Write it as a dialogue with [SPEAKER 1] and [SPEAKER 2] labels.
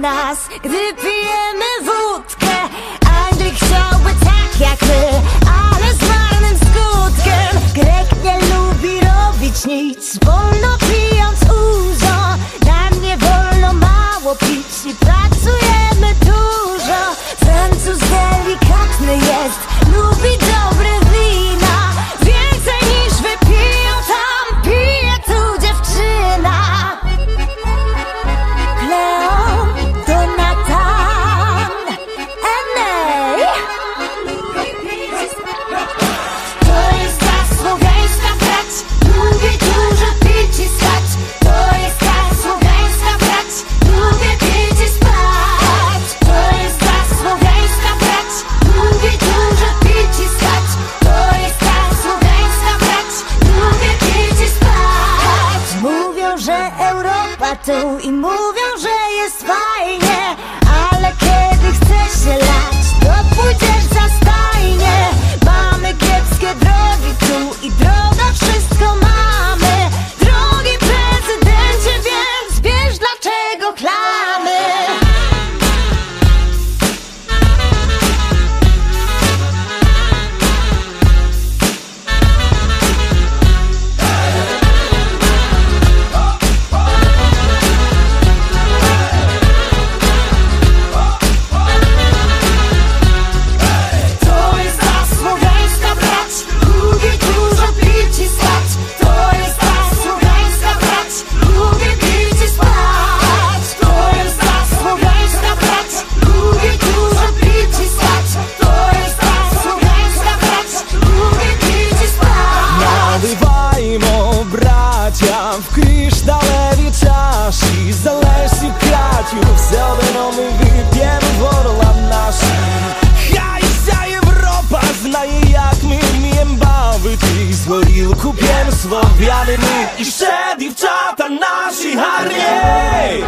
[SPEAKER 1] Nas, gdy pijemy wódkę. Anglik chciałby tak jak my, ale z marnym skutkiem. Grek nie lubi robić nic, wolno pić. gato e move
[SPEAKER 2] в кришталеві чаші. Залежці кратю, все одно ми вип'ємо ворола наш Хай вся Європа знає, як ми вмієм бавитись. Горілку п'єм з вов'яними І ще дівчата наші гарні.